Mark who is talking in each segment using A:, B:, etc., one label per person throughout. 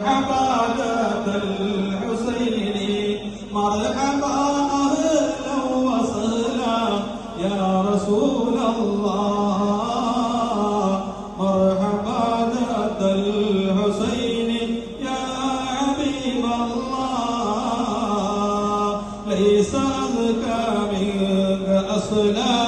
A: عبادة الحسين. مرحبا يا رسول الله. مرحبا الحسين يا حبيب الله. ليس أذكى منك أصلا.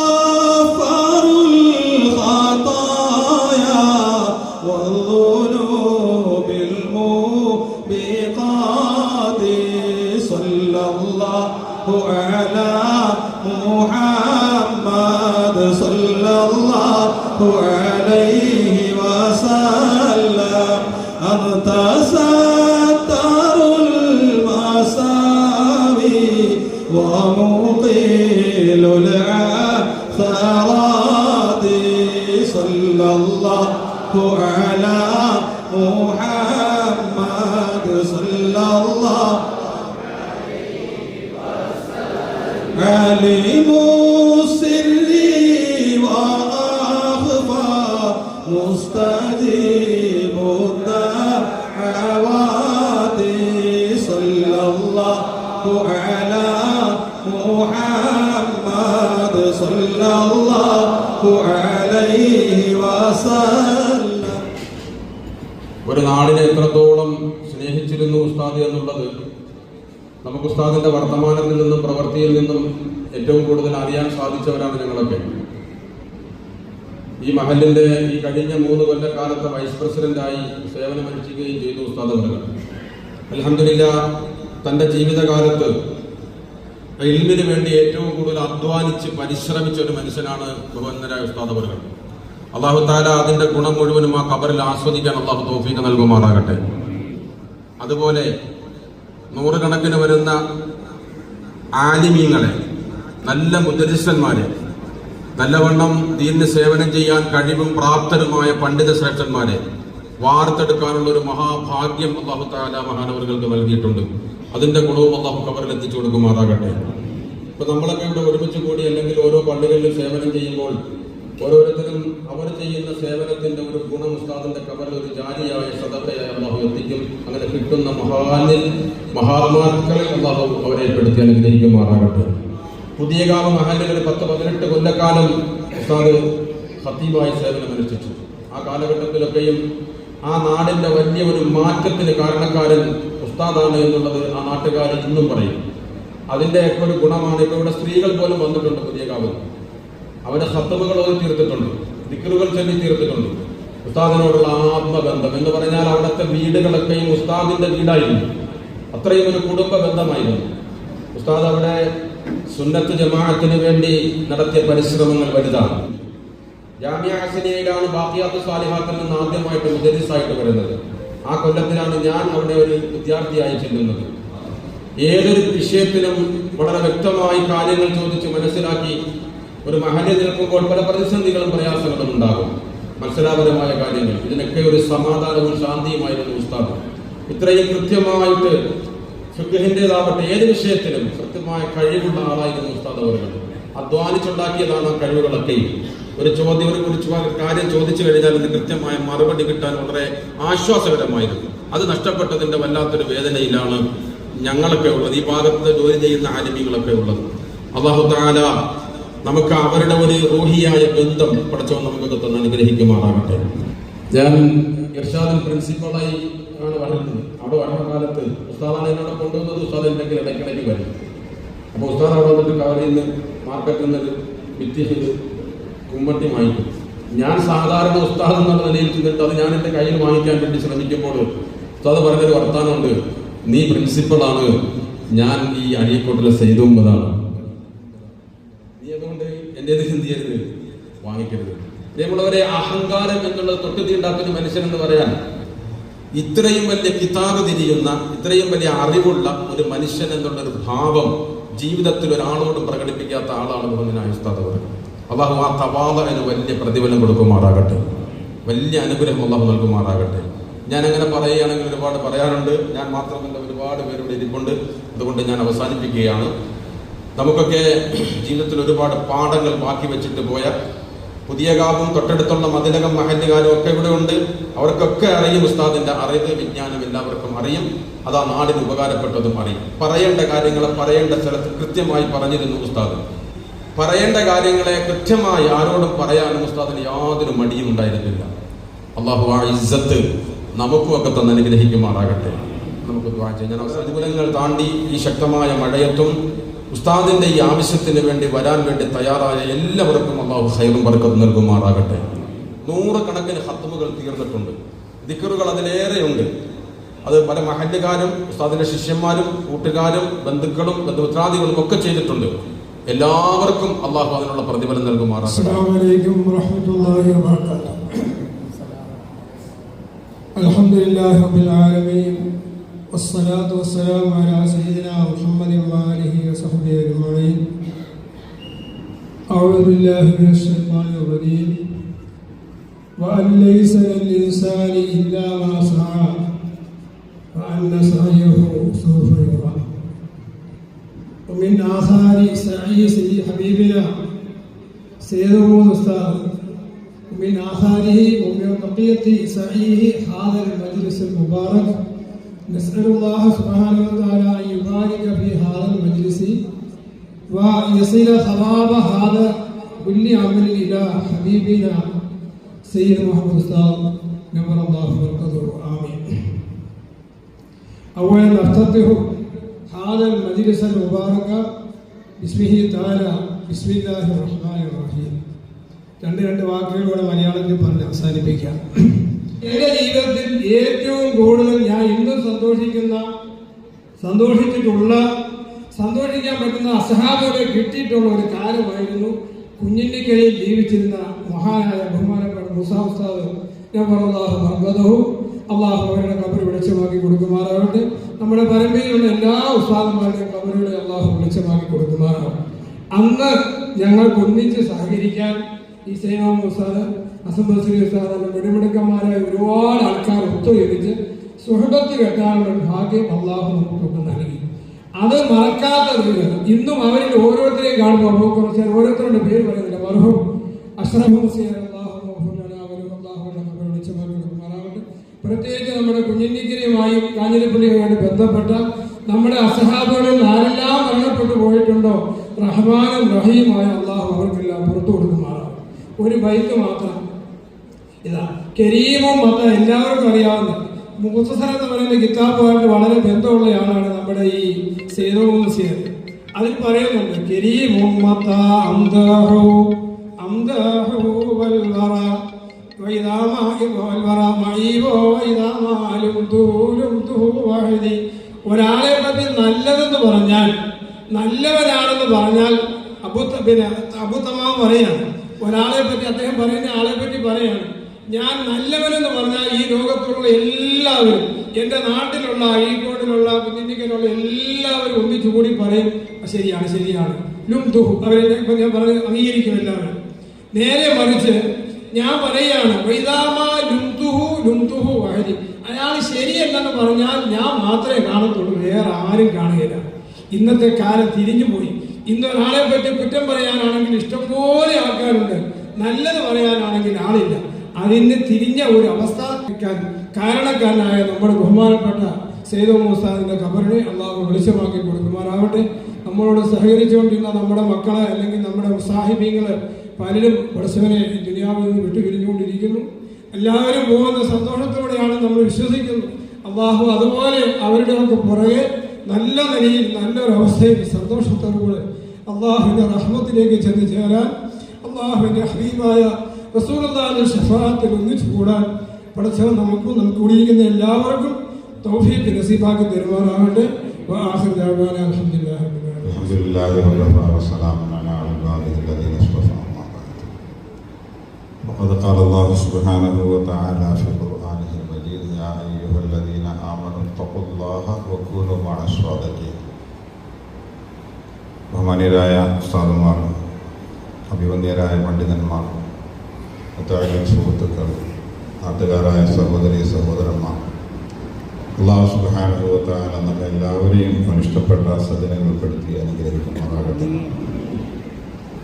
A: محمد صلى الله عليه وسلم. أنت ستر المساوي ومقيل العثرات. صلى الله على محمد صلى الله عليم السر وأخفى مستجيب الدعوات صلى الله على محمد صلى الله عليه وسلم
B: ഒരു നാടിനെ എത്രത്തോളം സ്നേഹിച്ചിരുന്നു ഉസ്താദ് എന്നുള്ളത് നമുക്ക് ഉസ്താദിന്റെ വർത്തമാനത്തിൽ നിന്നും പ്രവൃത്തിയിൽ നിന്നും ഏറ്റവും കൂടുതൽ അറിയാൻ സാധിച്ചവരാണ് ഞങ്ങളൊക്കെ. ഈ മഹലിന്റെ ഈ കഴിഞ്ഞ മൂന്ന് കൊല്ലക്കാലത്തെ വൈസ് പ്രസിഡന്റായി സേവനമനുഷ്ഠിക്കുകയും ചെയ്തു ഉസ്താദ് അലഹമില്ല തന്റെ ജീവിതകാലത്ത് ഇൽമിന് വേണ്ടി ഏറ്റവും കൂടുതൽ അധ്വാനിച്ച് പരിശ്രമിച്ച ഒരു മനുഷ്യനാണ് ബഹുവന്നരായ ഉസ്താദ് അവർ അള്ളാഹു താല അതിന്റെ ഗുണം മുഴുവനും ആ കബറിൽ ആസ്വദിക്കാൻ അള്ളാഹു തോഫീക്ക് നൽകുമാറാകട്ടെ. അതുപോലെ നൂറുകണക്കിന് വരുന്ന ആലിമീങ്ങളെ നല്ല മുദ്രിസന്മാരെ നല്ലവണ്ണം ദീനിന് സേവനം ചെയ്യാൻ കഴിവും പ്രാപ്തരുമായ പണ്ഡിത ശ്രേഷ്ഠന്മാരെ വാർത്തെടുക്കാനുള്ള ഒരു മഹാഭാഗ്യം അള്ളാഹു താല മഹാനവറുകൾക്ക് നൽകിയിട്ടുണ്ട്. അതിന്റെ ഗുണവും അള്ളാഹു കബറിൽ എത്തിച്ചു കൊടുക്കുമാറാകട്ടെ. ഇപ്പൊ നമ്മളൊക്കെ ഇവിടെ ഒരുമിച്ച് കൂടി അല്ലെങ്കിൽ ഓരോ പള്ളികളിലും സേവനം ചെയ്യുമ്പോൾ ഓരോരുത്തരും അവർ ചെയ്യുന്ന സേവനത്തിന്റെ ഒരു ഗുണം ഉസ്താദിന്റെ കബറിൽ ഒരു ജാലിയായ സദത്തയായ അള്ളാഹു എത്തിക്കും. അങ്ങനെ കിട്ടുന്ന മഹാനിൽ മഹാത്മാക്കളിൽ അള്ളാഹു അവരെ പെടുത്തി അനുഗ്രഹിക്കുമാറാകട്ടെ. പുതിയ കാല മഹാനിൽ ഒരു പത്ത് പതിനെട്ട് കൊല്ലക്കാലം ഉസ്താദ് ഖത്തീബായി സേവനമനുഷ്ഠിച്ചു ആ കാലഘട്ടത്തിലൊക്കെയും ആ നാടിന്റെ വലിയ ഒരു മാറ്റത്തിന് കാരണക്കാരൻ ഉസ്താദാണ് എന്നുള്ളത് ആ നാട്ടുകാർ ഇന്നും പറയും. അതിന്റെ ഒക്കെ ഒരു ഗുണമാണ്. ഇപ്പൊ ഇവിടെ സ്ത്രീകൾ പോലും വന്നിട്ടുണ്ട് പുതിയ കാലത്ത്. അവരുടെ സത്തവുകൾ അവർ തീർത്തിട്ടുണ്ട്. ദിക്കറുകൾ ചൊല്ലി തീർത്തിട്ടുണ്ട്. ഉസ്താദിനോടുള്ള ആത്മബന്ധം എന്ന് പറഞ്ഞാൽ അവിടുത്തെ വീടുകളൊക്കെയും ഉസ്താദിന്റെ വീടായിരുന്നു. അത്രയും ഒരു കുടുംബ ബന്ധമായിരുന്നു. ഉസ്താദ് അവിടെ സുന്നത്ത് ജമാഅത്തിന് വേണ്ടി നടത്തിയ പരിശ്രമങ്ങൾ വലുതാണ്. ജാമ്യ ഹസനിയയിലാണ് സാലിഹാത്തിൽ നിന്ന് ആദ്യമായിട്ട് മുദരിസായിട്ട് വരുന്നത്. ആ കൊല്ലത്തിലാണ് ഞാൻ അവിടെ ഒരു വിദ്യാർത്ഥിയായി ചെല്ലുന്നത്. ഏതൊരു വിഷയത്തിലും വളരെ വ്യക്തമായി കാര്യങ്ങൾ ചോദിച്ച് മനസ്സിലാക്കി ഒരു മഹാന്റെ നിൽക്കുമ്പോൾ പല പ്രതിസന്ധികളും പ്രയാസങ്ങളും ഉണ്ടാകും. മത്സരാപരമായ കാര്യങ്ങൾ. ഇതിനൊക്കെ ഒരു സമാധാനവും ശാന്തിയുമായിരുന്നു ഉസ്താദ്. ഇത്രയും കൃത്യമായിട്ട് ഫിഖിന്റെതാവട്ടെ ഏത് വിഷയത്തിലും കൃത്യമായ കഴിവുള്ള ആളായിരുന്നു ഉസ്താദ് അവരുകൾ അധ്വാനിച്ചുണ്ടാക്കിയതാണ് ആ കഴിവുകളൊക്കെ. ഒരു ചോദ്യം ഒരു കുറിച്ച് കാര്യം ചോദിച്ചു കഴിഞ്ഞാൽ അതിന് കൃത്യമായ മറുപടി കിട്ടാൻ വളരെ ആശ്വാസകരമായിരുന്നു. അത് നഷ്ടപ്പെട്ടതിന്റെ വല്ലാത്തൊരു വേദനയിലാണ് ഞങ്ങളൊക്കെ ഉള്ളത്. ഈ ഭാഗത്ത് ജോലി ചെയ്യുന്ന ആരോഗ്യങ്ങളൊക്കെ ഉള്ളത്. അള്ളാഹു താല നമുക്ക് അവരുടെ ഒരു റൂഹിയായ ബന്ധം പഠിച്ചവൻ നമുക്കൊക്കെ തന്നെ അനുഗ്രഹിക്കുമാറാകട്ടെ. ഞാൻ ഇർഷാദിൽ പ്രിൻസിപ്പളായി ആണ് വളർന്നത് അവിടെ വളർന്ന കാലത്ത് ഉസ്താദാണ് എന്നോട് കൊണ്ടുവന്നത്. ഉസ്താദ് ഉണ്ടെങ്കിൽ ഇടയ്ക്കിടയ്ക്ക് വരും. അപ്പോൾ ഉസ്താദ് അവിടെ വന്നിട്ട് കവറിൽ നിന്ന് മാർക്കറ്റിൽ നിന്ന് വിറ്റ് ചെയ്ത് കുമ്മട്ടി വാങ്ങിക്കും. ഞാൻ സാധാരണ ഉസ്താദ് എന്നുള്ള നിലയിൽ ചെന്നിട്ട് അത് ഞാൻ എന്റെ കയ്യിൽ വാങ്ങിക്കാൻ വേണ്ടി ശ്രമിക്കുമ്പോൾ ഉസ്താദ് പറഞ്ഞൊരു വർത്താനമുണ്ട്. നീ പ്രിൻസിപ്പളാണ്. ഞാൻ ഈ അരീക്കോട്ടിലെ സെയ്തുമ്പതാണ് എന്റേത് എന്ത് ചെയ്യരുത് വാങ്ങിക്കരുത്. പ്രിയമുള്ളവരെ അഹങ്കാരം എന്നുള്ള തൊട്ടുതി ഉണ്ടാക്കുന്ന മനുഷ്യൻ എന്ന് പറയാൻ ഇത്രയും വലിയ കിതാബ് തിരിയുന്ന ഇത്രയും വലിയ അറിവുള്ള ഒരു മനുഷ്യൻ എന്നുള്ള ഒരു ഭാവം ജീവിതത്തിൽ ഒരാളോടും പ്രകടിപ്പിക്കാത്ത ആളാണ് ബഹുമാനായ ഉസ്താദ് അവർ അള്ളാഹു ആ തവാദന് വലിയ പ്രതിഫലം കൊടുക്കുമാറാകട്ടെ. വലിയ അനുഗ്രഹം അള്ളാഹു നൽകുമാറാകട്ടെ. ഞാൻ അങ്ങനെ പറയുകയാണെങ്കിൽ ഒരുപാട് പറയാറുണ്ട് ഞാൻ മാത്രമല്ല ഒരുപാട് പേരുടെ ഇരിപ്പുണ്ട്. അതുകൊണ്ട് ഞാൻ അവസാനിപ്പിക്കുകയാണ്. നമുക്കൊക്കെ ജീവിതത്തിൽ ഒരുപാട് പാഠങ്ങൾ ബാക്കി വെച്ചിട്ട് പോയ പുതിയ കാവും തൊട്ടടുത്തുള്ള മതിലകം മഹല്ലുകാരും ഒക്കെ ഇവിടെ ഉണ്ട്. അവർക്കൊക്കെ അറിയും ഉസ്താദിന്റെ അറിവ് വിജ്ഞാനം എല്ലാവർക്കും അറിയും. അതാ നാടിന് ഉപകാരപ്പെട്ടതും അറിയും. പറയേണ്ട കാര്യങ്ങളെ പറയേണ്ട സ്ഥലത്ത് കൃത്യമായി പറഞ്ഞിരുന്നു ഉസ്താദ്. പറയേണ്ട കാര്യങ്ങളെ കൃത്യമായി ആരോടും പറയാനും ഉസ്താദിന് യാതൊരു മടിയും ഉണ്ടായിരുന്നില്ല. അള്ളാഹു ആ ഇസ്സത്ത് നമുക്കും ഒക്കെ തന്നെ അനുഗ്രഹിക്കുമാറാകട്ടെ. നമുക്ക് ഞാൻ അവസരങ്ങൾ താണ്ടി ഈ ശക്തമായ മഴയത്തും ഉസ്താദിന്റെ ഈ ആവശ്യത്തിന് വേണ്ടി വരാൻ വേണ്ടി തയ്യാറായ എല്ലാവർക്കും അള്ളാഹു ഹൈറും ബർക്കത്ത് നൽകുമാറാകട്ടെ. നൂറുകണക്കിന് ഹത്തുമുകൾ തീർന്നിട്ടുണ്ട്. ദിക്കറുകൾ അതിലേറെയുണ്ട്. അത് പല മഹല്ലുകാരും ഉസ്താദിന്റെ ശിഷ്യന്മാരും കൂട്ടുകാരും ബന്ധുക്കളും ബന്ധുമിത്രാദികളും ഒക്കെ ചെയ്തിട്ടുണ്ട്. എല്ലാവർക്കും അള്ളാഹു അതിനുള്ള പ്രതിഫലം നൽകുമാറാകട്ടെ.
C: والصلاة والسلام على سيدنا محمد وآله وصحبه أجمعين. أعوذ بالله من الشيطان الرجيم. وأن ليس للإنسان إلا ما سعى وأن سعيه سوف يرى. ومن آثار سعي سيد حبيبنا سيد الأستاذ. ومن آثاره ومن بقية سعيه هذا المجلس المبارك نسأل الله سبحانه وتعالى أن يبارك في هذا المجلس ويصل ثواب هذا كل عمل إلى حبيبنا سيد محمد أستاذ نور الله بركته آمين أولا نفتتح هذا المجلس المبارك باسمه تعالى بسم الله الرحمن الرحيم രണ്ട് രണ്ട് വാക്കുകളോടെ മലയാളത്തിൽ പറഞ്ഞ് അവസാനിപ്പിക്കാം എന്റെ ജീവിതത്തിൽ ഏറ്റവും കൂടുതൽ ഞാൻ ഇന്നും സന്തോഷിക്കുന്ന സന്തോഷിച്ചിട്ടുള്ള സന്തോഷിക്കാൻ പറ്റുന്ന അസഹാബുകളെ കിട്ടിയിട്ടുള്ള ഒരു കാലമായിരുന്നു കുഞ്ഞിന്റെക്കരയിൽ ജീവിച്ചിരുന്ന മഹാനായ ബഹുമാനപ്പെട്ട മുസാസ്താദ് നബറല്ലാഹു മർബദഹു അള്ളാഹു അവരുടെ കബർ വെളിച്ചമാക്കി കൊടുക്കുമാറാവട്ടെ നമ്മുടെ പരമ്പരയിലുള്ള എല്ലാ ഉസ്താദന്മാരുടെയും കബറുകളെ അള്ളാഹു വെളിച്ചമാക്കി കൊടുക്കുമാറാവും അന്ന് ഞങ്ങൾക്ക് ഒന്നിച്ച് സഹകരിക്കാൻ ഈ സേനാ ഉസ്താദ് അസംബശ്രീ അല്ല വെടിമിടുക്കന്മാരായ ഒരുപാട് ആൾക്കാർ ഒത്തുയരിച്ച് സുഹൃത്ത് കെട്ടാനുള്ള ഭാഗ്യം അള്ളാഹു നമുക്കൊക്കെ നൽകി. അത് മറക്കാത്ത ഒരു ഇന്നും അവരിൽ ഓരോരുത്തരെയും കാണുമ്പോൾ നമുക്ക് കുറച്ച് ഓരോരുത്തരുടെ പേര് പറയുന്നില്ല മർഹൂം. പ്രത്യേകിച്ച് നമ്മുടെ കുഞ്ഞിന്നിക്കരയുമായും കാഞ്ഞിരപ്പള്ളിയുമായിട്ട് ബന്ധപ്പെട്ട നമ്മുടെ അസഹാബുകളിൽ ആരെല്ലാം മരണപ്പെട്ടു പോയിട്ടുണ്ടോ? റഹ്മാനും റഹീമായ അള്ളാഹു അവർക്കെല്ലാം പുറത്തു കൊടുക്കുമാറാവും ഒരു ബൈക്ക് മാത്രം ഇതാ കരീമും മത്ത എല്ലാവർക്കും അറിയാവുന്ന മുഖസർ എന്ന് പറയുന്ന കിതാബുമായിട്ട് വളരെ ബന്ധമുള്ള ആളാണ് നമ്മുടെ ഈ സേനവും സേന അതിൽ പറയുന്നുണ്ട് കരീമും മത്ത അംദഹു അംദഹു വൽ വറ وإذا ما والورى معيب وإذا ما لمته لمته وحدي ഒരാളെ പറ്റി നല്ലതെന്ന് പറഞ്ഞാൽ നല്ലവനാണെന്ന് പറഞ്ഞാൽ അബു പിന്നെ അബു തമാം പറയാണ് ഒരാളെ പറ്റി അദ്ദേഹം പറയുന്ന ആളെ പറ്റി പറയാണ്. ഞാൻ നല്ലവനെന്ന് പറഞ്ഞാൽ ഈ ലോകത്തുള്ള എല്ലാവരും എന്റെ നാട്ടിലുള്ള അഴീക്കോടിലുള്ള കുഞ്ഞിക്കലുള്ള എല്ലാവരും ഒന്നിച്ചു കൂടി പറയും ശരിയാണ് ശരിയാണ്. ലും ദുഹു. അവരെ ഇപ്പം ഞാൻ പറഞ്ഞ് അംഗീകരിക്കും എല്ലാവരും. നേരെ മറിച്ച് ഞാൻ പറയാണ് അയാൾ ശരിയല്ലെന്ന് പറഞ്ഞാൽ ഞാൻ മാത്രമേ കാണത്തുള്ളൂ വേറെ ആരും കാണുകയില്ല. ഇന്നത്തെ കാലം തിരിഞ്ഞു പോയി ഇന്ന് ഒരാളെ പറ്റി കുറ്റം പറയാനാണെങ്കിൽ ഇഷ്ടംപോലെ ആൾക്കാരുണ്ട്. നല്ലത് പറയാനാണെങ്കിൽ ആളില്ല. അതിന് തിരിഞ്ഞ ഒരു അവസ്ഥ കാരണക്കാരനായ നമ്മുടെ ബഹുമാനപ്പെട്ട സേതു മുസ്താദിന്റെ ഖബറിനെ അള്ളാഹു വെളിച്ചമാക്കി കൊടുക്കുമാറാവട്ടെ. നമ്മളോട് സഹകരിച്ചുകൊണ്ടിരുന്ന നമ്മുടെ മക്കളെ അല്ലെങ്കിൽ നമ്മുടെ സാഹിബ്യങ്ങൾ പലരും പടച്ചവനെ ദുനിയാവിൽ നിന്ന് വിട്ടുപിരിഞ്ഞുകൊണ്ടിരിക്കുന്നു. എല്ലാവരും പോകുന്ന സന്തോഷത്തോടെയാണ് നമ്മൾ വിശ്വസിക്കുന്നത്. അള്ളാഹു അതുപോലെ അവരുടെ പുറകെ നല്ല നിലയിൽ നല്ലൊരു അവസ്ഥയിൽ സന്തോഷത്തോടുകൂടെ അള്ളാഹുവിന്റെ റഹ്മത്തിലേക്ക് ചെന്ന് ചേരാൻ അള്ളാഹുവിന്റെ ഹബീബായ റസൂലുള്ളാഹിന്റെ ഷഫാത്തിൽ ഒന്നിച്ചു കൂടാൻ പഠിച്ചവൻ നമുക്കും നമുക്ക് കൂടിയിരിക്കുന്ന എല്ലാവർക്കും തൗഫീഖ് നസീബാക്കി തരുമാറാകട്ടെ وآخر دعوانا الحمد لله رب العالمين
D: الحمد لله وكفى وسلام على عباده الذين اصطفى أما بعد وقد قال الله سبحانه وتعالى في قرآنه المجيد يا أيها الذين آمنوا اتقوا الله وكونوا مع الصادقين ബഹുമാനീയരായ ഉസ്താദുമാർ അഭിവന്യരായ പണ്ഡിതന്മാർ മുത്തായ സുഹൃത്തുക്കൾ നാട്ടുകാരായ സഹോദരി സഹോദരന്മാർ അള്ളാഹു സുബാനുഭവത്താൽ നമ്മെ എല്ലാവരെയും അനിഷ്ടപ്പെട്ട സജ്ജനങ്ങൾ ഉൾപ്പെടുത്തി അനുഗ്രഹിക്കുമാറാകട്ടെ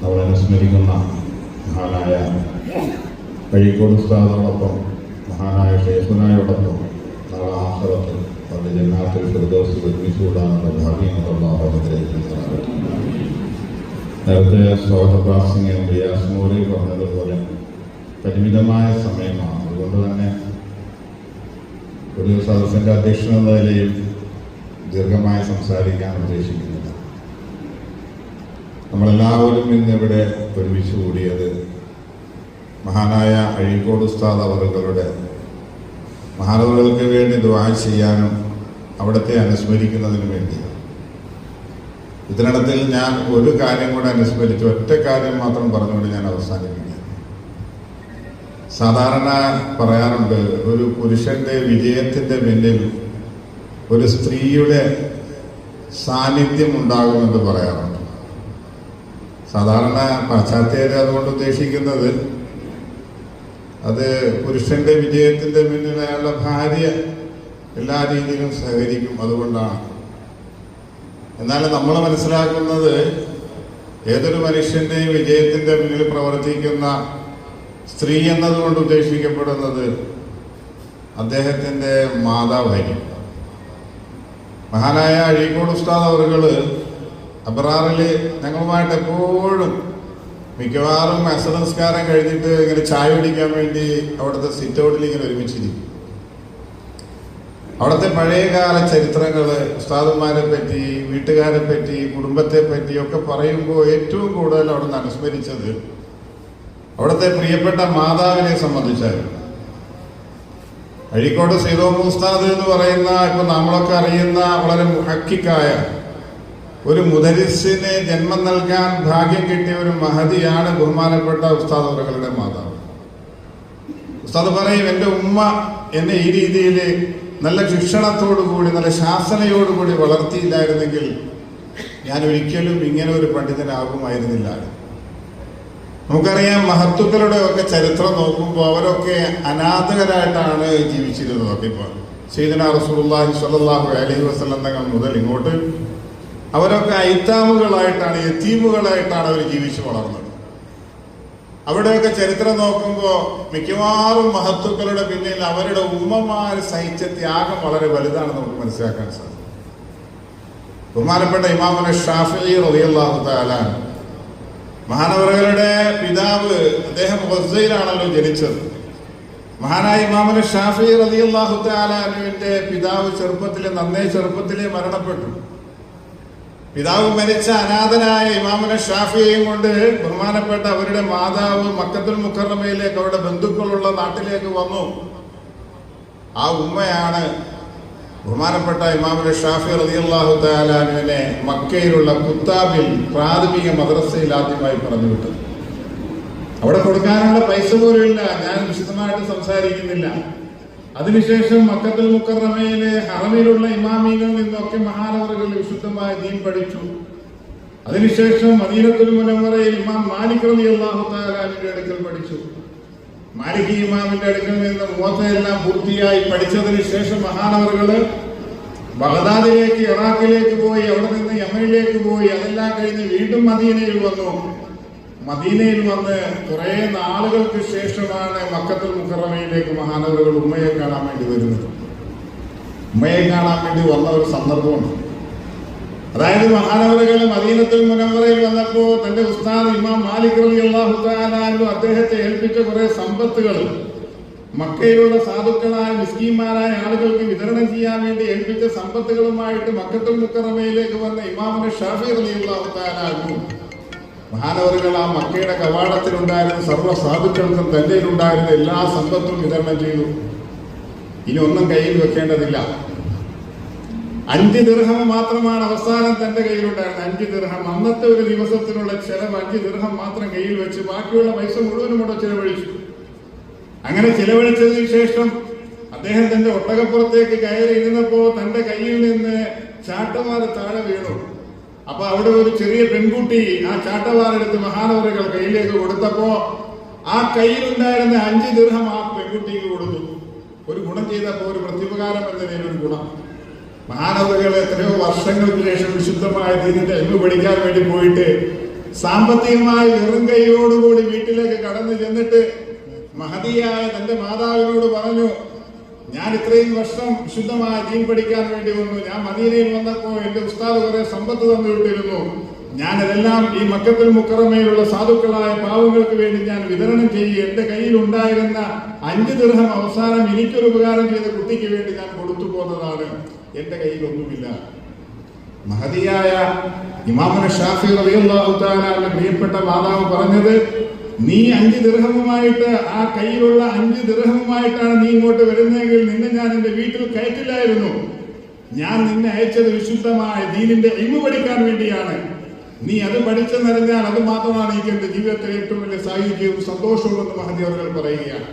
D: നമ്മൾ അനുസ്മരിക്കുന്ന മഹാനായ കഴിക്കോട് ഉസ്താദോടൊപ്പം മഹാനായ ഷേഖുനായോടൊപ്പം നാളെ ആഹ്റത്തിൽ അവരുടെ ജന്നാത്തിൽ ഫിർദോസ് ഒരുമിച്ചുകൂടാനുള്ള ഭാഗ്യം അള്ളാഹു നേരത്തെ എം റിയാസ് മോറി പറഞ്ഞതുപോലെ പരിമിതമായ സമയമാണ്. അതുകൊണ്ട് തന്നെ ഒരു സദസ്സിന്റെ അധ്യക്ഷൻ എന്ന നിലയിൽ ദീർഘമായി സംസാരിക്കാൻ ഉദ്ദേശിക്കുന്നില്ല. നമ്മളെല്ലാവരും ഇന്നിവിടെ ഒരുമിച്ച് കൂടിയത് മഹാനായ അഴീക്കോട് ഉസ്താദ് അവറുകളുടെ മഹാനവറുകൾക്ക് വേണ്ടി ദുആ ചെയ്യാനും അവിടത്തെ അനുസ്മരിക്കുന്നതിന് വേണ്ടി. ഇതിനിടത്തിൽ ഞാൻ ഒരു കാര്യം കൂടെ അനുസ്മരിച്ചു ഒറ്റ കാര്യം മാത്രം പറഞ്ഞുകൊണ്ട് ഞാൻ അവസാനിപ്പിക്കുക സാധാരണ പറയാറുണ്ട് ഒരു പുരുഷന്റെ വിജയത്തിന്റെ പിന്നിൽ ഒരു സ്ത്രീയുടെ സാന്നിധ്യം ഉണ്ടാകുമെന്ന് പറയാറുണ്ട്. സാധാരണ പാശ്ചാത്യരെ അതുകൊണ്ട് ഉദ്ദേശിക്കുന്നത് അത് പുരുഷന്റെ വിജയത്തിന്റെ പിന്നിൽ അയാളുടെ ഭാര്യ എല്ലാ രീതിയിലും സഹകരിക്കും അതുകൊണ്ടാണ്. എന്നാൽ നമ്മൾ മനസ്സിലാക്കുന്നത് ഏതൊരു മനുഷ്യന്റെയും വിജയത്തിന്റെ പിന്നിൽ പ്രവർത്തിക്കുന്ന സ്ത്രീ എന്നതുകൊണ്ട് ഉദ്ദേശിക്കപ്പെടുന്നത് അദ്ദേഹത്തിന്റെ മാതാവായിരിക്കും. മഹാനായ അഴീക്കോട് ഉസ്താദ് അവർ അബ്രാറിൽ ഞങ്ങളുമായിട്ട് എപ്പോഴും മിക്കവാറും അസർ നമസ്കാരം കഴിഞ്ഞിട്ട് ഇങ്ങനെ ചായ കുടിക്കാൻ വേണ്ടി അവിടുത്തെ സിറ്റ് ഔട്ടിൽ ഇങ്ങനെ ഒരുമിച്ചിരിക്കും. അവിടുത്തെ പഴയകാല ചരിത്രങ്ങൾ ഉസ്താദന്മാരെ പറ്റി വീട്ടുകാരെ പറ്റി കുടുംബത്തെ പറ്റി ഒക്കെ പറയുമ്പോൾ ഏറ്റവും കൂടുതൽ അവിടെ നിന്ന് അനുസ്മരിച്ചത് അവിടുത്തെ പ്രിയപ്പെട്ട മാതാവിനെ സംബന്ധിച്ചായിരുന്നു അഴിക്കോട് സീതോമ ഉസ്താദ് എന്ന് പറയുന്ന ഇപ്പൊ നമ്മളൊക്കെ അറിയുന്ന വളരെ മുഹക്കിക്കായ ഒരു മുദരിസിന് ജന്മം നൽകാൻ ഭാഗ്യം കിട്ടിയ ഒരു മഹതിയാണ് ബഹുമാനപ്പെട്ട ഉസ്താദ് അവരുടെ മാതാവ്. ഉസ്താദ് പറയും എന്റെ ഉമ്മ എന്നെ ഈ രീതിയിൽ നല്ല ശിക്ഷണത്തോടു കൂടി നല്ല ശാസനയോടുകൂടി വളർത്തിയില്ലായിരുന്നെങ്കിൽ ഞാൻ ഒരിക്കലും ഇങ്ങനെ ഒരു പണ്ഡിതനാകുമായിരുന്നില്ല. നമുക്കറിയാം മഹത്തുക്കളുടെ ഒക്കെ ചരിത്രം നോക്കുമ്പോൾ അവരൊക്കെ അനാഥകരായിട്ടാണ് ജീവിച്ചിരുന്നത്. ഇപ്പൊ സീദന റസൂലുള്ളാഹി സ്വല്ലല്ലാഹു അലൈഹി വസല്ലം തങ്ങൾ മുതൽ ഇങ്ങോട്ട് അവരൊക്കെ ഐത്താമുകളായിട്ടാണ് യത്തീമുകളായിട്ടാണ് അവർ ജീവിച്ചു വളർന്നത്. അവിടെയൊക്കെ ചരിത്രം നോക്കുമ്പോൾ മിക്കവാറും മഹത്തുക്കളുടെ പിന്നിൽ അവരുടെ ഉമ്മമാർ സഹിച്ച ത്യാഗം വളരെ വലുതാണെന്ന് നമുക്ക് മനസ്സിലാക്കാൻ സാധിക്കും. ബഹുമാനപ്പെട്ട ഇമാമുന ഷാഫി റളിയല്ലാഹു തആല മഹാനവറുകളുടെ പിതാവ് അദ്ദേഹം ഗസയിലാണല്ലോ ജനിച്ചത്. മഹാനായ ഇമാമുന ഷാഫി റളിയല്ലാഹു തആലാനുവിന്റെ പിതാവ് ചെറുപ്പത്തിലെ നന്നേ ചെറുപ്പത്തിലെ മരണപ്പെട്ടു. പിതാവ് മരിച്ച അനാഥനായ ഇമാമുന ഷാഫിയെയും കൊണ്ട് ബഹുമാനപ്പെട്ട അവരുടെ മാതാവ് മക്കത്തുൽ മുക്കറമയിലേക്ക് അവരുടെ ബന്ധുക്കളുള്ള നാട്ടിലേക്ക് വന്നു. ആ ഉമ്മയാണ് ബഹുമാനപ്പെട്ട ഇമാമുന ഷാഫി റളിയല്ലാഹു തആലാനുവിനെ മക്കയിലുള്ള കുത്താബിൽ പ്രാഥമിക മദ്രസയിൽ ആദ്യമായി പറഞ്ഞു വിട്ടത് അവിടെ കൊടുക്കാനുള്ള പൈസ പോലും ഇല്ല. ഞാൻ വിശദമായിട്ട് സംസാരിക്കുന്നില്ല. അതിനുശേഷം മക്കത്തുൽ മുക്കറമയിലെ ഹറമിലുള്ള ഇമാമികൾ നിന്നൊക്കെ മഹാനവറുകൾ വിശുദ്ധമായ ദീൻ പഠിച്ചു. അതിനുശേഷം മദീനത്തുൽ മുനവറയിൽ ഇമാം മാലിക് റളി അള്ളാഹു താലാലിന്റെ അടുക്കൽ പഠിച്ചു. മാലിക് ഇമാമിന്റെ അടുക്കൽ നിന്ന് മൂത്തയെല്ലാം പൂർത്തിയായി പഠിച്ചതിന് ശേഷം മഹാനവറുകൾ ബഗദാദിലേക്ക് ഇറാഖിലേക്ക് പോയി അവിടെ നിന്ന് യമനിലേക്ക് പോയി അതെല്ലാം കഴിഞ്ഞ് വീണ്ടും മദീനയിൽ വന്നു. മദീനയിൽ വന്ന് കുറെ നാളുകൾക്ക് ശേഷമാണ് മക്കത്തുൽ മുക്കറമയിലേക്ക് മഹാനവറുകൾ ഉമ്മയെ കാണാൻ വേണ്ടി വരുന്നത്. ഉമ്മയെ കാണാൻ വേണ്ടി വന്ന ഒരു സന്ദർഭമുണ്ട്. അതായത് മഹാനവറുകൾ മദീനത്തിൽ മുനവറയിൽ വന്നപ്പോ തന്റെ ഉസ്താദ് ഇമാം മാലിക് റളി അള്ളാഹു തആലാനു അദ്ദേഹത്തെ ഏൽപ്പിച്ച കുറെ സമ്പത്തുകൾ മക്കയിലുള്ള സാധുക്കളായ മിസ്കീന്മാരായ ആളുകൾക്ക് വിതരണം ചെയ്യാൻ വേണ്ടി ഏൽപ്പിച്ച സമ്പത്തുകളുമായിട്ട് മക്കത്തുൽ മുക്കറമയിലേക്ക് വന്ന ഇമാമിന് ഷാഫി റളി അള്ളാഹു തആലാനു മഹാനവറുകൾ ആ മക്കയുടെ കവാടത്തിലുണ്ടായിരുന്ന സർവ സാധുക്കൾക്കും തന്നെയിലുണ്ടായിരുന്ന ഉണ്ടായിരുന്ന എല്ലാ സമ്പത്തും വിതരണം ചെയ്തു. ഇനി ഒന്നും കയ്യിൽ വെക്കേണ്ടതില്ല. അഞ്ച് ദിർഹം മാത്രമാണ് അവസാനം തന്റെ കയ്യിലുണ്ടായിരുന്നത്. അഞ്ച് ദിർഹം അന്നത്തെ ഒരു ദിവസത്തിനുള്ള ചെലവ് അഞ്ച് ദിർഹം മാത്രം കയ്യിൽ വെച്ച് ബാക്കിയുള്ള പൈസ മുഴുവനും കൂടെ ചെലവഴിച്ചു. അങ്ങനെ ചെലവഴിച്ചതിന് ശേഷം അദ്ദേഹം തന്റെ ഒട്ടകപ്പുറത്തേക്ക് കയറി ഇരുന്നപ്പോ തന്റെ കയ്യിൽ നിന്ന് ചാട്ടമാരെ താഴെ വീണു. അപ്പൊ അവിടെ ഒരു ചെറിയ പെൺകുട്ടി ആ ചാട്ടവാറെടുത്ത് മഹാനവരകൾ കയ്യിലേക്ക് കൊടുത്തപ്പോ ആ കയ്യിലുണ്ടായിരുന്ന അഞ്ച് ദീർഘം ആ പെൺകുട്ടിക്ക് കൊടുത്തു. ഒരു ഗുണം ചെയ്തപ്പോ ഒരു പ്രത്യുപകാരം എന്ന ഒരു ഗുണം. മഹാനവരകൾ എത്രയോ വർഷങ്ങൾക്ക് ശേഷം വിശുദ്ധമായ ദീനിന്റെ എങ്ങ് പഠിക്കാൻ വേണ്ടി പോയിട്ട് സാമ്പത്തികമായി വെറും കൈയോടുകൂടി വീട്ടിലേക്ക് കടന്നു ചെന്നിട്ട് മഹതിയായ തന്റെ മാതാവിനോട് പറഞ്ഞു ഞാൻ ഇത്രയും വർഷം വിശുദ്ധമായ ദീൻ പഠിക്കാൻ വേണ്ടി വന്നു. ഞാൻ മദീനയിൽ വന്നപ്പോൾ എന്റെ ഉസ്താദ് കുറെ സമ്പത്ത് തന്നു വിട്ടിരുന്നു ഞാനതെല്ലാം ഈ മക്കത്തിൽ മുക്കറമയിലുള്ള സാധുക്കളായ പാവങ്ങൾക്ക് വേണ്ടി ഞാൻ വിതരണം ചെയ്യും എന്റെ കയ്യിൽ ഉണ്ടായിരുന്ന അഞ്ച് ദീർഘം അവസാനം എനിക്കൊരു ഉപകാരം ചെയ്ത കുട്ടിക്ക് വേണ്ടി ഞാൻ കൊടുത്തു പോന്നതാണ്. എന്റെ കയ്യിൽ ഒന്നുമില്ല മഹതിയായ ഇമാമുന ഷാഫി റബിയുള്ള പ്രിയപ്പെട്ട മാതാവ് പറഞ്ഞത് നീ അഞ്ച് ദിർഹമുമായിട്ട് ആ കയ്യിലുള്ള അഞ്ച് ദിർഹമുമായിട്ടാണ് നീ ഇങ്ങോട്ട് വരുന്നതെങ്കിൽ നിന്നെ ഞാൻ എന്റെ വീട്ടിൽ കയറ്റില്ലായിരുന്നു. ഞാൻ നിന്നെ അയച്ചത് വിശുദ്ധമായ ദീനിന്റെ ഇമ്മ പഠിക്കാൻ വേണ്ടിയാണ്. നീ അത് പഠിച്ചെന്നറിഞ്ഞാൽ അത് മാത്രമാണ് എനിക്ക് എന്റെ ജീവിതത്തിലെ ഏറ്റവും വലിയ സാഹിത്യവും സന്തോഷവും എന്ന് മഹതി അവർ പറയുകയാണ്.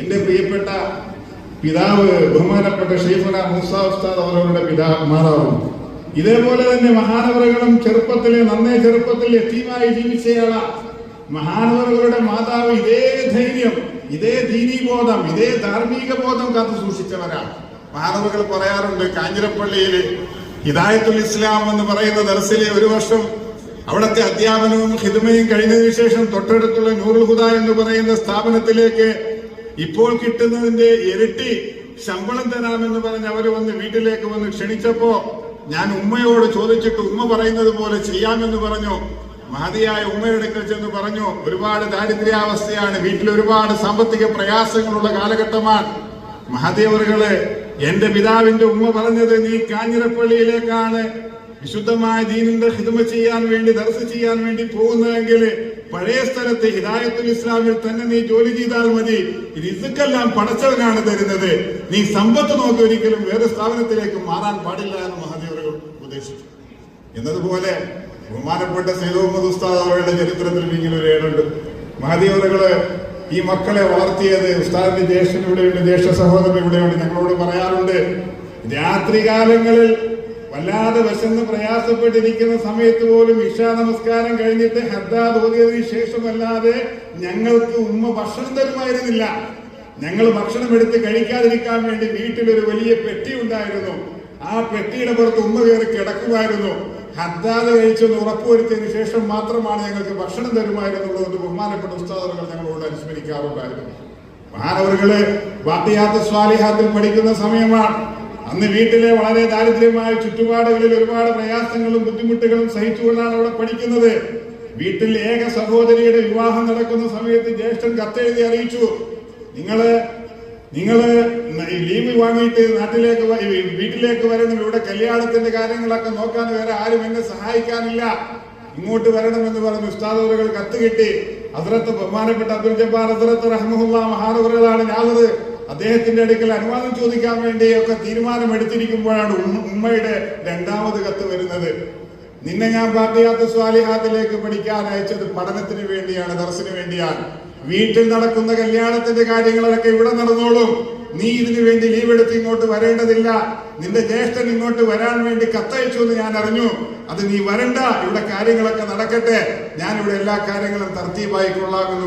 D: എന്റെ പ്രിയപ്പെട്ട പിതാവ് ബഹുമാനപ്പെട്ട ഷെയ്ഫന മൂസ ഉസ്താദ് അവരുടെ പിതാവ് മാതാവും ഇതേപോലെ തന്നെ മഹാനവറുകളും ചെറുപ്പത്തിലെ നന്നേ ചെറുപ്പത്തിൽ എത്തിയുമായി ജീവിച്ചയാളാ മഹാനവറുകളുടെ മാതാവ് ഇതേ ധൈര്യം ഇതേ ദീനീബോധം ഇതേ ധാർമ്മിക ബോധം കാത്തു സൂക്ഷിച്ചവരാണ്. മഹാനവറുകൾ പറയാറുണ്ട് കാഞ്ഞിരപ്പള്ളിയിൽ ഹിദായത്തുൽ ഇസ്ലാം എന്ന് പറയുന്ന ദർസിലെ ഒരു വർഷം അവിടുത്തെ അധ്യാപനവും ഹിദ്മയും കഴിഞ്ഞതിനു ശേഷം തൊട്ടടുത്തുള്ള നൂറുൽ ഹുദ എന്ന് പറയുന്ന സ്ഥാപനത്തിലേക്ക് ഇപ്പോൾ കിട്ടുന്നതിന്റെ ഇരട്ടി ശമ്പളം തരാമെന്ന് പറഞ്ഞ് അവർ വന്ന് വീട്ടിലേക്ക് വന്ന് ക്ഷണിച്ചപ്പോ ഞാൻ ഉമ്മയോട് ചോദിച്ചിട്ട് ഉമ്മ പറയുന്നത് പോലെ ചെയ്യാമെന്ന് പറഞ്ഞു. മഹതിയായ ഉമ്മയുടെ അടുക്കൽ ചെന്ന് പറഞ്ഞു ഒരുപാട് ദാരിദ്ര്യാവസ്ഥയാണ് വീട്ടിൽ ഒരുപാട് സാമ്പത്തിക പ്രയാസങ്ങളുള്ള കാലഘട്ടമാണ്. മഹദേവറുകൾ എന്റെ പിതാവിന്റെ ഉമ്മ പറഞ്ഞത് നീ കാഞ്ഞിരപ്പള്ളിയിലേക്കാണ് വിശുദ്ധമായ ദീനിന്റെ ഹിതമ ചെയ്യാൻ വേണ്ടി ദർശ ചെയ്യാൻ വേണ്ടി പോകുന്നതെങ്കിൽ പഴയ സ്ഥലത്ത് ഹിദായത്തുൽ ഇസ്ലാമിൽ തന്നെ നീ ജോലി ചെയ്താൽ മതി. ഇതുക്കെല്ലാം പടച്ചവനാണ് തരുന്നത്. നീ സമ്പത്ത് നോക്കി ഒരിക്കലും വേറെ സ്ഥാപനത്തിലേക്ക് മാറാൻ പാടില്ല എന്ന് മഹാദേവറുകൾ ഉപദേശിച്ചു. എന്നതുപോലെ ബഹുമാനപ്പെട്ട സൈദ് ഉസ്താദ് അവരുടെ ചരിത്രത്തിൽ ഇങ്ങനെ ഒരു ഏടുണ്ട്. മഹദീവറുകൾ ഈ മക്കളെ വളർത്തിയത് ഉസ്താദിന്റെ ജ്യേഷ്ഠൻ ഇവിടെയുണ്ട് ജ്യേഷ്ഠ സഹോദരൻ ഇവിടെയുണ്ട് ഞങ്ങളോട് പറയാറുണ്ട്. രാത്രികാലങ്ങളിൽ വല്ലാതെ വിശന്ന് പ്രയാസപ്പെട്ടിരിക്കുന്ന സമയത്ത് പോലും ഇഷാ നമസ്കാരം കഴിഞ്ഞിട്ട് ഹദ്ദാദ് ഓതിയതിനു ശേഷമല്ലാതെ ഞങ്ങൾക്ക് ഉമ്മ ഭക്ഷണം തരുമായിരുന്നില്ല. ഞങ്ങൾ ഭക്ഷണം എടുത്ത് കഴിക്കാതിരിക്കാൻ വേണ്ടി വീട്ടിലൊരു വലിയ പെട്ടി ഉണ്ടായിരുന്നു. ആ പെട്ടിയുടെ പുറത്ത് ഉമ്മ കയറി കിടക്കുമായിരുന്നു. ഹദ്ദാദ് കഴിച്ചെന്ന് ഉറപ്പുവരുത്തിയതിനു ശേഷം മാത്രമാണ് ഞങ്ങൾക്ക് ഭക്ഷണം തരുമായിരുന്നുള്ളൂ എന്ന് ബഹുമാനപ്പെട്ട ഉസ്താദുകൾ ഞങ്ങളോട് അനുസ്മരിക്കാറുണ്ടായിരുന്നു. മഹാനവറുകൾ വാട്ടിയാത്ത സ്വാലിഹാത്തിൽ പഠിക്കുന്ന സമയമാണ്. അന്ന് വീട്ടിലെ വളരെ ദാരിദ്ര്യമായ ചുറ്റുപാടുകളിൽ ഒരുപാട് പ്രയാസങ്ങളും ബുദ്ധിമുട്ടുകളും സഹിച്ചുകൊണ്ടാണ് അവിടെ പഠിക്കുന്നത്. വീട്ടിൽ ഏക സഹോദരിയുടെ വിവാഹം നടക്കുന്ന സമയത്ത് ജ്യേഷ്ഠൻ കത്തെഴുതി അറിയിച്ചു. നിങ്ങൾ നിങ്ങൾ ഈ ലീവ് വാങ്ങിയിട്ട് നാട്ടിലേക്ക് വീട്ടിലേക്ക് വരണം ഇവിടെ കല്യാണത്തിന്റെ കാര്യങ്ങളൊക്കെ നോക്കാൻ വേറെ ആരും എന്നെ സഹായിക്കാനില്ല. ഇങ്ങോട്ട് വരണമെന്ന് പറഞ്ഞ് ഉസ്താദോറുകൾ കത്ത് കിട്ടി. ഹസ്രത്ത് ബഹുമാനപ്പെട്ട അബ്ദുൽ ജബ്ബാർ ഹസ്രത്ത് റഹ്മുല്ല മഹാനവറുകളാണ് ഞാനത് അദ്ദേഹത്തിന്റെ അടുക്കൽ അനുവാദം ചോദിക്കാൻ വേണ്ടിയൊക്കെ തീരുമാനമെടുത്തിരിക്കുമ്പോഴാണ് ഉമ്മ- ഉമ്മയുടെ രണ്ടാമത് കത്ത് വരുന്നത്. നിന്നെ ഞാൻ പാർട്ടിയാത്ത സ്വാലിഹാത്തിലേക്ക് പഠിക്കാൻ അയച്ചത് പഠനത്തിന് വേണ്ടിയാണ് ദർശന് വേണ്ടിയാണ്. വീട്ടിൽ നടക്കുന്ന കല്യാണത്തിന്റെ കാര്യങ്ങളൊക്കെ ഇവിടെ നടന്നോളും. നീ ഇതിനു വേണ്ടി ലീവ് എടുത്ത് ഇങ്ങോട്ട് വരേണ്ടതില്ല. നിന്റെ ജ്യേഷ്ഠൻ ഇങ്ങോട്ട് വരാൻ വേണ്ടി കത്തയച്ചു എന്ന് ഞാൻ അറിഞ്ഞു. അത് നീ വരണ്ട. ഇവിടെ കാര്യങ്ങളൊക്കെ നടക്കട്ടെ. ഞാൻ ഇവിടെ എല്ലാ കാര്യങ്ങളും തർത്തീപായി കൊള്ളാമെന്ന്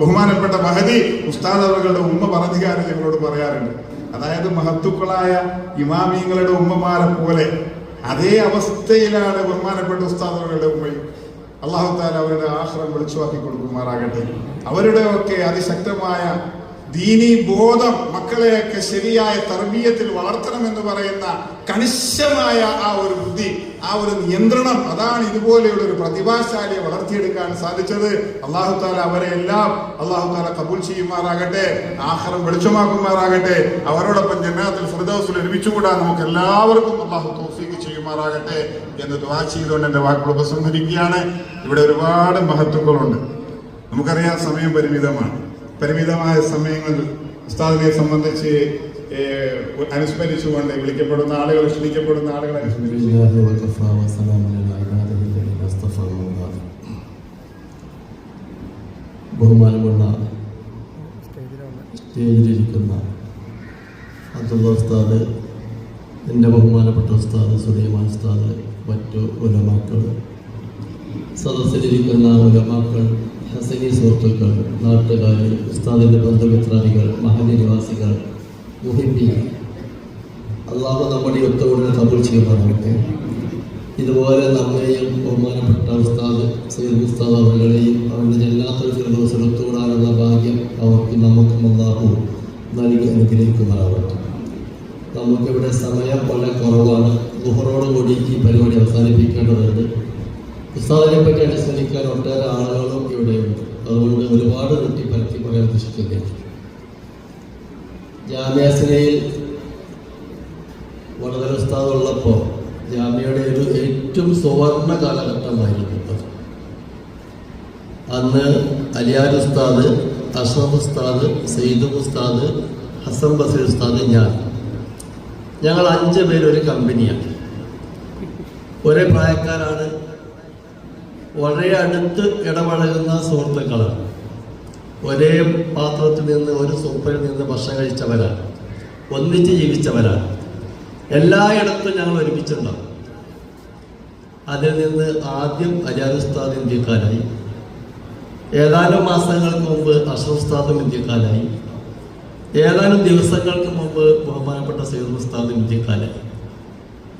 D: ബഹുമാനപ്പെട്ട മഹതി ഉസ്താദ് അവരുടെ ഉമ്മ പറഞ്ഞു ഇവരോട് പറയാറുണ്ട്. അതായത് മഹത്തുക്കളായ ഇമാമിങ്ങളുടെ ഉമ്മമാരെ പോലെ അതേ അവസ്ഥയിലാണ് ബഹുമാനപ്പെട്ട ഉസ്താദുകളുടെ ഉമ്മയും. അള്ളാഹു താല അവരുടെ ആഹ്റം വിളിച്ചുവാക്കി കൊടുക്കുമാറാകട്ടെ. അവരുടെ ഒക്കെ അതിശക്തമായ ദീനി ബോധം മക്കളെയൊക്കെ ശരിയായ തർബീയത്തിൽ വളർത്തണമെന്ന് പറയുന്ന കണിശമായ ആ ഒരു ബുദ്ധി ആ ഒരു നിയന്ത്രണം അതാണ് ഇതുപോലെയുള്ള ഒരു പ്രതിഭാശാലിയെ വളർത്തിയെടുക്കാൻ സാധിച്ചത്. അള്ളാഹു താല അവരെ എല്ലാം അള്ളാഹു താല കബൂൽ ചെയ്യുമാറാകട്ടെ ആഹാരം വെളിച്ചമാക്കുമാറാകട്ടെ അവരോടൊപ്പം ജന്നാത്തിൽ ഫ്രദോസിൽ ഒരുമിച്ചുകൂടാൻ നമുക്ക് എല്ലാവർക്കും അള്ളാഹു തോഫീക്ക് ചെയ്യുമാറാകട്ടെ എന്ന് ദ്വാ ചെയ്തുകൊണ്ട് എന്റെ വാക്കുകൾ ഉപസംഹരിക്കുകയാണ്. ഇവിടെ ഒരുപാട് മഹത്വങ്ങളുണ്ട്. നമുക്കറിയാം സമയം പരിമിതമാണ്. പരിമിതമായ സമയങ്ങൾ ഉസ്താദിനെ സംബന്ധിച്ച് അനുസ്മരിച്ചുകൊണ്ട് വിളിക്കപ്പെടുന്ന ആളുകൾ ക്ഷണിക്കപ്പെടുന്ന ആളുകളെ
E: ഉസ്താദ് എന്റെ ബഹുമാനപ്പെട്ട ഉസ്താദ് സുലൈമാൻ ഉസ്താദ് മറ്റു ഉലമാക്കൾ സദസ്സിലിരിക്കുന്ന ഉലമാക്കൾ ഹസനി സുഹൃത്തുക്കൾ നാട്ടുകാർ ഉസ്താദിന്റെ ബന്ധുമിത്രാദികൾ മഹല്ല് നിവാസികൾ മുഹിബി അള്ളാഹു നമ്മുടെ ഒത്തുകൂടൽ കബൂൾ ചെയ്യുമാറാകട്ടെ ഇതുപോലെ നമ്മെയും ബഹുമാനപ്പെട്ട ഉസ്താദ് സൈദ് ഉസ്താദ് അവരുടെയും അവരുടെ എല്ലാത്ത ദിവസം ഒത്തുകൂടാനുള്ള ഭാഗ്യം അവർക്ക് നമുക്കും അള്ളാഹു നൽകി അനുഗ്രഹിക്കുമാറാവട്ടെ. നമുക്കിവിടെ സമയം വളരെ കുറവാണ്. ദുഹറോടുകൂടി ഈ പരിപാടി അവസാനിപ്പിക്കേണ്ടതുണ്ട്. ഉസ്താദിനെ പറ്റി അനുസ്മരിക്കാൻ ഒട്ടേറെ ആളുകളും ഇവിടെയുണ്ട് അതുകൊണ്ട് ഒരുപാട് കുട്ടി പരത്തി പറയാൻ ഉദ്ദേശിക്കുന്നില്ല. ജാമ്യാസിനയിൽ വളരെ ഉസ്താദ് ഉള്ളപ്പോൾ ജാമ്യയുടെ ഒരു ഏറ്റവും സുവർണ കാലഘട്ടമായിരുന്നു അന്ന് അലിയാർ ഉസ്താദ് അഷ്റഫ് ഉസ്താദ് സെയ്ദു ഉസ്താദ് ഹസൻ ബസീർ ഉസ്താദ് ഞാൻ. ഞങ്ങൾ അഞ്ച് പേരൊരു കമ്പനിയാണ്. ഒരേ പ്രായക്കാരാണ് വളരെ അടുത്ത് ഇടപഴകുന്ന സുഹൃത്തുക്കളാണ് ഒരേ പാത്രത്തിൽ നിന്ന് ഒരു സൂപ്പറിൽ നിന്ന് ഭക്ഷണം കഴിച്ചവരാണ്. ഒന്നിച്ച് ജീവിച്ചവരാണ്. എല്ലായിടത്തും ഞങ്ങൾ ഒരുമിച്ചുണ്ടാവും അതിൽ നിന്ന് ആദ്യം അജാദുസ്താദ് ഇന്ത്യക്കാരായി. ഏതാനും മാസങ്ങൾക്ക് മുമ്പ് അഷ്റഫ് ഇന്ത്യക്കാരായി. ഏതാനും ദിവസങ്ങൾക്ക് മുമ്പ് ബഹുമാനപ്പെട്ട സൈദ് ഉസ്താദും ഇന്ത്യക്കാരായി.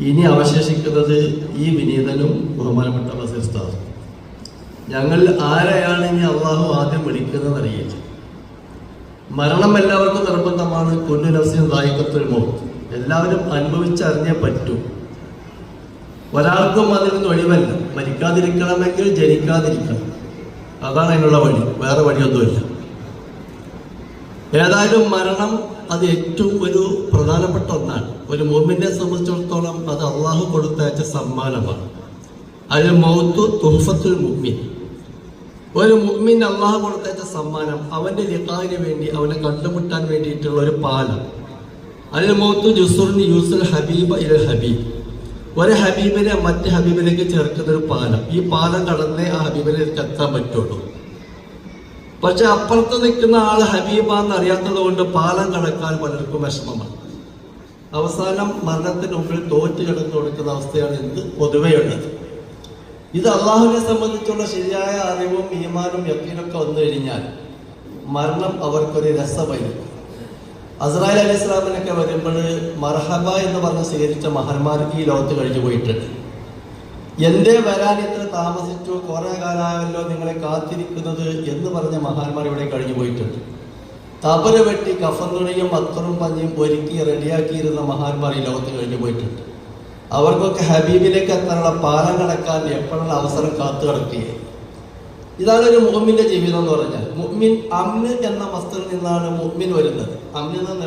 E: ഇനി അവശേഷിക്കുന്നത് ഈ വിനീതനും ബഹുമാനപ്പെട്ട ബസീർ ഞങ്ങൾ ആരെയാണ് ഇനി അള്ളാഹു ആദ്യം വിളിക്കുന്നത് അറിയില്ല. മരണം എല്ലാവർക്കും നിർബന്ധമാണ്. കൊല്ലു നസീൻ ദായികത്തൊരു മൗത്ത്. എല്ലാവരും അനുഭവിച്ചറിഞ്ഞേ പറ്റൂ. ഒരാൾക്കും അതിൽ നിന്ന് ഒഴിവല്ല. മരിക്കാതിരിക്കണമെങ്കിൽ ജനിക്കാതിരിക്കണം. അതാണ് അതിനുള്ള വഴി. വേറെ വഴിയൊന്നുമില്ല. ഏതായാലും മരണം അത് ഏറ്റവും ഒരു പ്രധാനപ്പെട്ട ഒന്നാണ്. ഒരു മോമിനെ സംബന്ധിച്ചിടത്തോളം അത് അള്ളാഹു കൊടുത്തയച്ച സമ്മാനമാണ്. അതിൽ മൗത്ത് തുഹഫത്തുൽ മുഗ്മിൻ ഒരു മുഗ്മിൻ അള്ളാഹു കൊടുത്തേച്ച സമ്മാനം അവന്റെ ലിഖാവിന് വേണ്ടി അവനെ കണ്ടുമുട്ടാൻ വേണ്ടിയിട്ടുള്ള ഒരു പാലം. അതിൽ മുഖത്ത് ജുസുറിന് യൂസുൽ ഹബീബ് ഇൽ ഹബീബ്. ഒരു ഹബീബിനെ മറ്റ് ഹബീബിലേക്ക് ചേർക്കുന്ന ഒരു പാലം. ഈ പാലം കടന്നേ ആ ഹബീബിലേക്ക് എത്താൻ പറ്റുള്ളൂ. പക്ഷെ അപ്പുറത്ത് നിൽക്കുന്ന ആൾ ഹബീബാന്ന് അറിയാത്തത് കൊണ്ട് പാലം കടക്കാൻ പലർക്കും വിഷമമാണ്. അവസാനം മരണത്തിന് മുമ്പിൽ തോറ്റ് കിടന്നു കൊടുക്കുന്ന അവസ്ഥയാണ് ഇന്ന് പൊതുവെയുള്ളത്. ഇത് അള്ളാഹുവിനെ സംബന്ധിച്ചുള്ള ശരിയായ അറിവും ഈമാനും യക്കീനൊക്കെ വന്നു കഴിഞ്ഞാൽ മരണം അവർക്കൊരു രസമായി അസ്രായേൽ അലി ഇസ്ലാമിനൊക്കെ വരുമ്പോൾ മർഹബ എന്ന് പറഞ്ഞ് സ്വീകരിച്ച മഹന്മാർക്ക് ഈ ലോകത്ത് കഴിഞ്ഞു പോയിട്ടുണ്ട്. എന്തേ വരാൻ ഇത്ര താമസിച്ചു കുറെ കാലമായല്ലോ നിങ്ങളെ കാത്തിരിക്കുന്നത് എന്ന് പറഞ്ഞ മഹാന്മാർ ഇവിടെ കഴിഞ്ഞു പോയിട്ടുണ്ട്. തപര വെട്ടി കഫൻ തുണിയും അത്തറും പഞ്ഞിയും ഒരുക്കി റെഡിയാക്കിയിരുന്ന മഹാന്മാർ ഈ ലോകത്ത് കഴിഞ്ഞു പോയിട്ടുണ്ട്. അവർക്കൊക്കെ ഹബീബിലേക്ക് എത്താനുള്ള പാലം കടക്കാൻ എപ്പോഴുള്ള അവസരം കാത്തു കിടക്കുകയാണ് ഇതാണ് ഒരു മുഹമ്മിന്റെ ജീവിതം എന്ന് പറഞ്ഞാൽ. മുഹ്മിൻ അമ്ന് എന്ന വസ്തുവിൽ നിന്നാണ് മുഹ്മിൻ വരുന്നത്. അമ്ന് എന്ന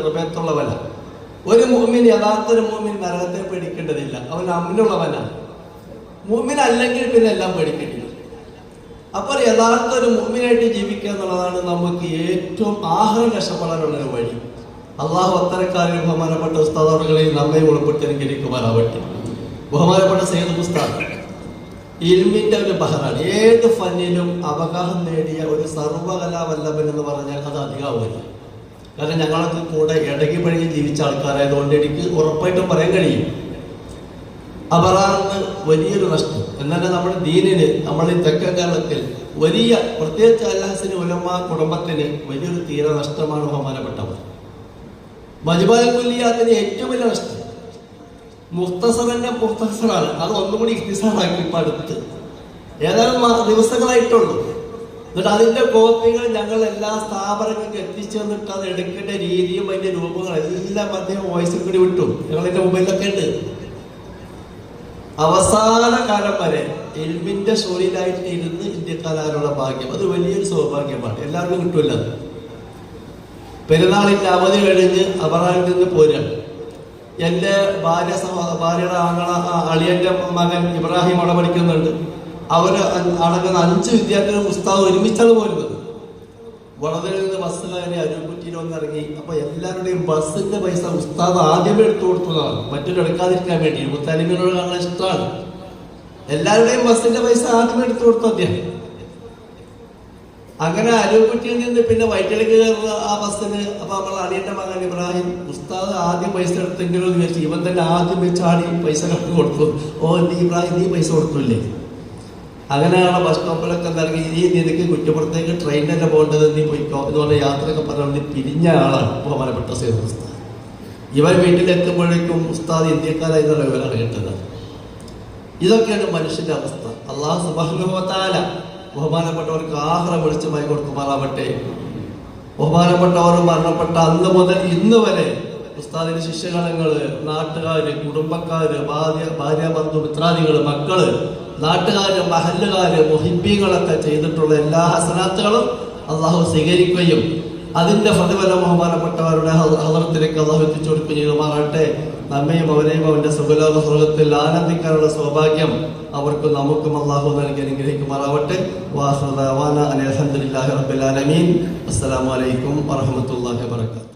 E: ഒരു മുഹ്മിൻ യഥാർത്ഥ ഒരു മുഹ്മിൻ നരകത്തെ പേടിക്കേണ്ടതില്ല. അവൻ അമ്നുള്ളവനാണ് മുഹ്മിൻ അല്ലെങ്കിൽ പിന്നെ എല്ലാം പേടിക്കേണ്ടില്ല. അപ്പോൾ യഥാർത്ഥ ഒരു മുഹ്മിനായിട്ട് ജീവിക്കുക എന്നുള്ളതാണ് നമുക്ക് ഏറ്റവും ആഹാരം രക്ഷപ്പെടാനുള്ള ഒരു വഴി. അള്ളാഹു അത്തരക്കാരിൽ ബഹുമാനപ്പെട്ട ഉസ്താദുകളെയും നമ്മെ ഉൾപ്പെടുത്തി അനുഗ്രഹിക്കുമാറാവട്ടെ. ബഹുമാനപ്പെട്ട സെയ്ദ് ഉസ്താദ് ഇൽമിന്റെ ഒരു ബഹറാണ്. ഏത് ഫന്നിലും അവഗാഹം നേടിയ ഒരു സർവകലാവല്ലഭൻ എന്ന് പറഞ്ഞാൽ അത് അധികമാവില്ല കാരണം ഞങ്ങളൊക്കെ കൂടെ ഇടകി പഴകി ജീവിച്ച ആൾക്കാരായതുകൊണ്ട് എനിക്ക് ഉറപ്പായിട്ടും പറയാൻ കഴിയും. അപറാന്ന് വലിയൊരു നഷ്ടം. എന്നാൽ നമ്മുടെ ദീനിന് നമ്മൾ ഈ തെക്കൻ കേരളത്തിൽ വലിയ പ്രത്യേകിച്ച് അല്ലാസിന് ഉലമ കുടുംബത്തിന് വലിയൊരു തീര നഷ്ടമാണ് ബഹുമാനപ്പെട്ടവർ. മജുബാൽ കുല്ലിയാത്തിന് ഏറ്റവും വലിയ നഷ്ടം. മുഖ്തസറിന്റെ മുഖ്തസറാണ് അത് ഒന്നും കൂടി ഇഖ്തിസാറാക്കി ഇപ്പൊ ഏതാനും ദിവസങ്ങളായിട്ടുള്ളൂ. എന്നിട്ട് അതിന്റെ കോപ്പികൾ ഞങ്ങൾ എല്ലാ സ്ഥാപനങ്ങൾക്ക് എത്തിച്ചു തന്നിട്ട് അത് എടുക്കേണ്ട രീതിയും അതിന്റെ രൂപങ്ങളും എല്ലാം അദ്ദേഹം വോയിസിൽ കൂടി വിട്ടു. ഞങ്ങളുടെ മൊബൈലിലൊക്കെ ഉണ്ട് അവസാന കാലം വരെ എൽമിന്റെ ഷോയിലായിട്ട് ഇരുന്ന് ഇന്ത്യക്കാരാനുള്ള ഭാഗ്യം. അത് വലിയൊരു സൗഭാഗ്യമാണ്. എല്ലാവർക്കും കിട്ടില്ല. പെരുന്നാളിന്റെ അവധി കഴിഞ്ഞ് അപറാനിൽ നിന്ന് പോരാണ് എന്റെ ഭാര്യ ഭാര്യയുടെ ആങ്ങള അളിയന്റെ മകൻ ഇബ്രാഹിം അവിടെ പഠിക്കുന്നുണ്ട്. അവർ അടങ്ങുന്ന അഞ്ച് വിദ്യാർത്ഥികൾ പുസ്തകം ഒരുമിച്ചാണ് പോരുന്നത്. വളവിൽ നിന്ന് ബസ് കയറി അരുക്കുറ്റിയിൽ വന്ന് ഇറങ്ങി. അപ്പൊ എല്ലാവരുടെയും ബസ്സിന്റെ പൈസ ഉസ്താദ് ആദ്യമേ എടുത്തു കൊടുത്തതാണ്. മറ്റൊരു എടുക്കാതിരിക്കാൻ വേണ്ടി. മുത്താലിമിനോട് കാണാൻ ഇഷ്ടമാണ്. എല്ലാവരുടെയും ബസ്സിന്റെ പൈസ ആദ്യമേ എടുത്തു കൊടുത്തു അദ്ദേഹം. അങ്ങനെ അരുക്കുറ്റിയിൽ നിന്ന് പിന്നെ വൈറ്റിലേക്ക് കയറുന്ന ആ ബസ്സിന് അപ്പൊ നമ്മൾ അടിയന്റെ മകൻ ഇബ്രാഹിം ഉസ്താദ് ആദ്യം പൈസ എടുത്തെങ്കിലും എന്ന് വിചാരിച്ചു. ഇവൻ തന്നെ ആദ്യം വെച്ചാടി പൈസ കണക്ക് കൊടുത്തു ഓ നീ ഇബ്രാഹിം നീ പൈസ കൊടുത്തില്ലേ? അങ്ങനെയാണ് ബസ് സ്റ്റോപ്പിലൊക്കെ നൽകി നീ നിനക്ക് കുറ്റപ്പുറത്തേക്ക് ട്രെയിനിലല്ല പോകേണ്ടത് നീ പോയിക്കോ പറഞ്ഞ യാത്രയൊക്കെ പറഞ്ഞ് പിരിഞ്ഞ ആളാണ് ബഹുമാനപ്പെട്ട സേതു ഉസ്താദ്. ഇവർ വീട്ടിലെത്തുമ്പോഴേക്കും ഉസ്താദ് ഇന്ത്യക്കാരായി എന്നുള്ള വിവരമാണ് കേട്ടത് ഇതൊക്കെയാണ് മനുഷ്യന്റെ അവസ്ഥ. അള്ളാഹു സുബാനുഭവത്താല ബഹുമാനപ്പെട്ടവർക്ക് ആഹാരം വെളിച്ചമായി കൊടുക്കുമാറാവട്ടെ ബഹുമാനപ്പെട്ടവർ മരണപ്പെട്ട അന്ന് മുതൽ ഇന്ന് വരെ ഉസ്താദിന്റെ ശിഷ്യഗണങ്ങൾ നാട്ടുകാര് കുടുംബക്കാര് ഭാര്യ ഭാര്യ ബന്ധു മിത്രാദികൾ മക്കൾ നാട്ടുകാര് മഹല്ലുകാര് മൊഹിബികളൊക്കെ ചെയ്തിട്ടുള്ള എല്ലാ ഹസനാത്തുകളും അള്ളാഹു സ്വീകരിക്കുകയും അതിന്റെ പ്രതിഫലം ബഹുമാനപ്പെട്ടവരുടെ ഹദറത്തിലേക്ക് അള്ളാഹു എത്തിച്ചു കൊടുക്കുകയും ചെയ്യുമാറാട്ടെ നമ്മയും അവരെയും അവന്റെ സുഖലോക സ്വർഗത്തിൽ ആനന്ദിക്കാനുള്ള സൗഭാഗ്യം അവർക്ക് നമുക്കും അള്ളാഹു നൽകി അനുഗ്രഹിക്കുമാറാവട്ടെ. റബ്ബിൽ ആലമീൻ. അസ്സലാമു അലൈക്കും വറഹ്മത്തുള്ളാഹി വബറകാതുഹു.